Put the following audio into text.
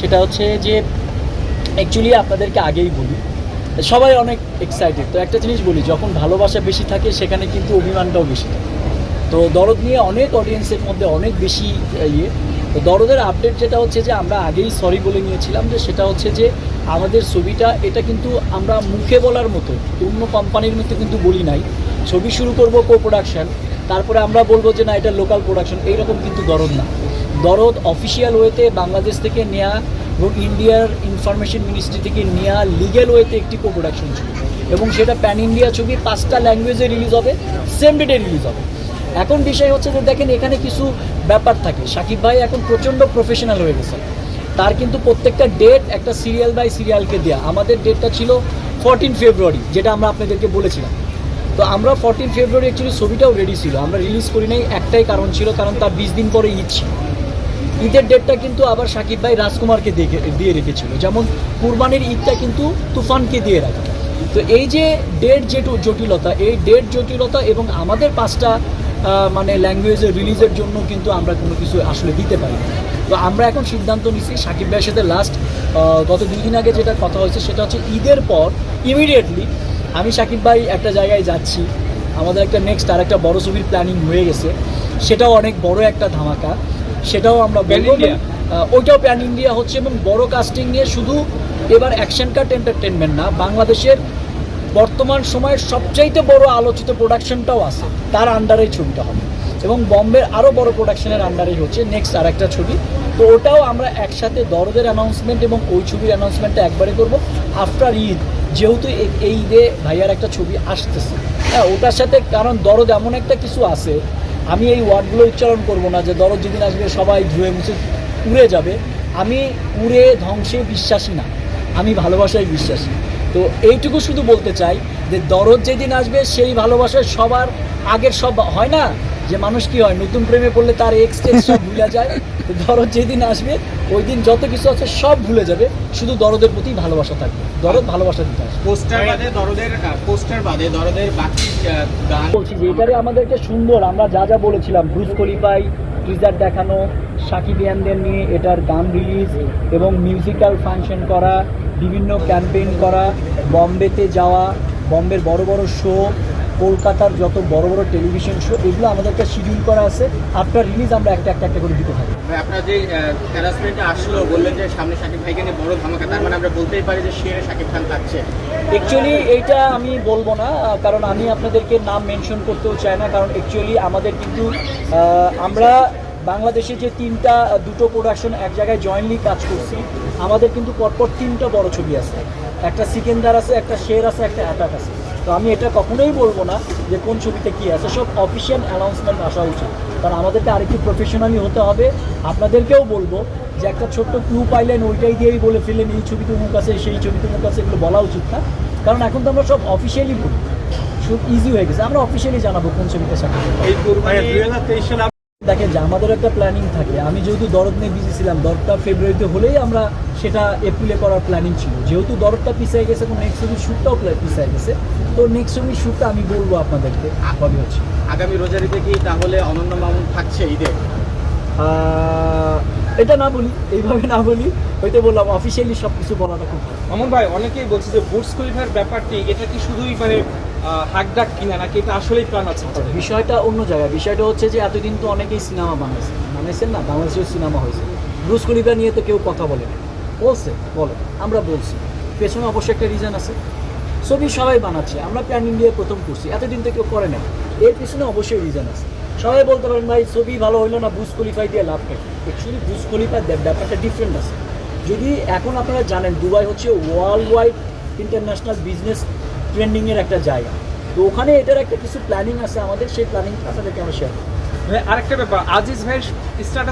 সেটা হচ্ছে যে অ্যাকচুয়ালি আপনাদেরকে আগেই বলি, সবাই অনেক এক্সাইটেড তো একটা জিনিস বলি, যখন ভালোবাসা বেশি থাকে, সেখানে কিন্তু অভিমানটাও বেশি থাকে। তো দরদ নিয়ে অনেক অডিয়েন্সের মধ্যে অনেক বেশি ইয়ে। তো দরদের আপডেট যেটা হচ্ছে যে, আমরা আগেই সরি বলে নিয়েছিলাম যে, সেটা হচ্ছে যে, আমাদের ছবিটা, এটা কিন্তু আমরা মুখে বলার মতো, অন্য কোম্পানির মতো কিন্তু বলি নাই। ছবি শুরু করব কো প্রোডাকশন তারপরে আমরা বলব যে, না, এটা লোকাল প্রোডাকশন এইরকম কিন্তু দরদ না। দরদ অফিসিয়াল ওয়েতে বাংলাদেশ থেকে নেওয়া এবং ইন্ডিয়ার ইনফরমেশন মিনিস্ট্রি থেকে নেওয়া লিগেল ওয়েতে একটি কো প্রোডাকশন ছবি। এবং সেটা প্যান ইন্ডিয়া ছবি পাঁচটা ল্যাঙ্গুয়েজে রিলিজ হবে সেম ডেটে রিলিজ হবে। এখন বিষয় হচ্ছে যে দেখেন এখানে কিছু ব্যাপার থাকে। সাকিব ভাই এখন প্রচণ্ড প্রফেশনাল হয়ে গেছে। তার কিন্তু প্রত্যেকটা ডেট একটা সিরিয়াল বাই সিরিয়ালকে দেওয়া আমাদের ডেটটা ছিল ফোরটিন ফেব্রুয়ারি যেটা আমরা আপনাদেরকে বলেছিলাম। তো আমরা ফোরটিন ফেব্রুয়ারি অ্যাকচুয়ালি ছবিটাও রেডি ছিল। আমরা রিলিজ করি নাই, একটাই কারণ ছিল, কারণ তার বিশ দিন পরে ঈদ ছিল। ঈদের ডেটটা কিন্তু আবার সাকিব ভাই রাজকুমারকে দিয়ে দিয়ে রেখেছিল। যেমন কুরবানির ঈদটা কিন্তু তুফানকে দিয়ে রাখে। তো এই যে ডেট যে জটিলতা, এই ডেট জটিলতা এবং আমাদের পাঁচটা মানে ল্যাঙ্গুয়েজের রিলিজের জন্য কিন্তু আমরা কোনো কিছু আসলে দিতে পারি তো আমরা এখন সিদ্ধান্ত নিচ্ছি সাকিব ভাইয়ের সাথে লাস্ট গত দুই দিন আগে যেটা কথা হয়েছে সেটা হচ্ছে ঈদের পর ইমিডিয়েটলি আমি সাকিব ভাই একটা জায়গায় যাচ্ছি। আমাদের একটা নেক্সট আর একটা বড় ছবির প্ল্যানিং হয়ে গেছে। সেটাও অনেক বড় একটা ধামাকা। সেটাও আমরা বলব। ওইটাও প্যান ইন্ডিয়া হচ্ছে এবং বড় কাস্টিং নিয়ে শুধু এবার অ্যাকশন কাট এন্টারটেনমেন্ট না বাংলাদেশের বর্তমান সময়ের সবচাইতে বড় আলোচিত প্রোডাকশনটাও আছে। তার আন্ডারেই ছবিটা হবে। এবং বম্বের আরও বড় প্রোডাকশনের আন্ডারেই হচ্ছে নেক্সট আর একটা ছবি। তো ওটাও আমরা একসাথে দরদের অ্যানাউন্সমেন্ট এবং ওই ছবির অ্যানাউন্সমেন্টটা একবারে করব। আফটার ঈদ যেহেতু এই ঈদে ভাইয়ার একটা ছবি আসতেছে। হ্যাঁ ওটার সাথে কারণ দরদ এমন একটা কিছু আছে আমি এই ওয়ার্ডগুলো উচ্চারণ করব না যে দরদ যেদিন আসবে সবাই ধুয়ে মুছে উড়ে যাবে। আমি উড়ে ধ্বংসে বিশ্বাসী না, আমি ভালোবাসায় বিশ্বাসী। তো এইটুকু শুধু বলতে চাই যে দরদ যেদিন আসবে সেই ভালোবাসায় সবার আগের সব হয় না? যে মানুষ কি হয় নতুন প্রেমে পড়লে তার এক্স টেক্স সব ভুলে যায়? তো দরদ যেদিন আসবে ওই দিন যত কিছু আছে সব ভুলে যাবে। শুধু দরদের প্রতি ভালোবাসা থাকবে। দরদ ভালোবাসা দিতে আসবে। পোস্টার বাদে দরদের পোস্টার বাদে দরদের বাকি গান। বলছি যে এটারে আমাদেরকে সুন্দর আমরা যা যা বলেছিলাম ব্রুজ কলিপাই টিজার দেখানো সাকিবিয়ানদের নিয়ে এটার গান রিলিজ এবং মিউজিক্যাল ফাংশন করা বিভিন্ন ক্যাম্পেইন করা বম্বেতে যাওয়া বম্বের বড় বড় শো কলকাতার যত বড় বড় টেলিভিশন শো এগুলো আমাদেরকে শিডিউল করা আছে। আফটার রিলিজ আমরা একটা একটা একটা করে দিতে থাকি। ভাই, আপনার যে হ্যারাসমেন্টে আসলো বললেন যে সামনে শাকিব ভাইকে নিয়ে বড় ধামাকা তার মানে আমরা বলতেই পারি যে শেরে শাকিব খান থাকছে। অ্যাকচুয়ালি এইটা আমি বলব না কারণ আমি আপনাদেরকে নাম মেনশন করতেও চাই না কারণ অ্যাকচুয়ালি আমাদের কিন্তু আমরা বাংলাদেশে যে তিনটা দুটো প্রোডাকশন এক জায়গায় জয়েন্টলি কাজ করছি আমাদের কিন্তু পরপর তিনটা বড় ছবি আছে। একটা সিকেন্দার আছে একটা শের আছে একটা অ্যাটাক আছে। তো আমি এটা কখনোই বলব না যে কোন ছবিতে কী আছে সব অফিসিয়াল অ্যানাউন্সমেন্ট আসা উচিত। কারণ আমাদেরকে আরেকটু প্রফেশনালি হতে হবে। আপনাদেরকেও বলব যে একটা ছোট্ট ক্লু পাইলেন ওইটাই দিয়েই বলে ফেলেন এই ছবিতে মুখ আছে সেই ছবিতে মুখ আছে এগুলো বলা উচিত না। কারণ এখন তো আমরা সব অফিসিয়ালি বলি। খুব ইজি হয়ে গেছে। আমরা অফিসিয়ালি জানাব কোন ছবিতে খান। এই দেখেন যে আমাদের একটা প্ল্যানিং থাকে। আমি যেহেতু দরদ নিয়ে বিজি ছিলাম দরদটা ফেব্রুয়ারিতে হলেই আমরা সেটা এপ্রিলে করার প্ল্যানিং ছিল। যেহেতু দরদটা পিছিয়ে গেছে এবং নেক্সট ছবির শ্যুটটাও পিছিয়ে গেছে। তো নেক্সট ছবির শ্যুটটা আমি বলব আপনাদেরকে কবে হচ্ছে। আগামী রোজারিতে কি তাহলে অনন্য মামুন থাকছে ঈদে? এটা না বলি এইভাবে না বলি হয়তো বললাম অফিসিয়ালি সব কিছু বলাটা খুব ভালো। অমন ভাই অনেকেই বলছে যে বুটস খলিফার ব্যাপারটি এটা কি শুধুই মানে হাক ডাক কিনা নাকি এটা আসলেই প্ল্যান আছে বিষয়টা অন্য জায়গায়। বিষয়টা হচ্ছে যে এতদিন তো অনেকেই সিনেমা বানাইছে। বানাইছেন না? বাংলাদেশেও সিনেমা হয়েছে। ব্রুস খলিফা নিয়ে তো কেউ কথা বলে না। বলছে বলে আমরা বলছি। পেছনে অবশ্যই একটা রিজন আছে। ছবি সবাই বানাচ্ছে। আমরা প্যান ইন্ডিয়া প্রথম করছি। এতদিন তো কেউ করে না এর পিছনে অবশ্যই রিজন আছে। সবাই বলতে পারেন ভাই ছবি ভালো হইল না বুস কোয়ালিফাই দিয়ে লাভ নেই অ্যাকচুয়ালি বুস কোয়ালিফাই ব্যাপারটা ডিফারেন্ট আছে। যদি এখন আপনারা জানেন দুবাই হচ্ছে ওয়ার্ল্ড ওয়াইড ইন্টারন্যাশনাল বিজনেস ট্রেন্ডিংয়ের একটা জায়গা। তো ওখানে এটার একটা কিছু প্ল্যানিং আছে আমাদের, সেই প্ল্যানিংটা আপনাদেরকে আমরা শেয়ার আরেকটা ব্যাপার, আজিজ ভাই স্টার্ট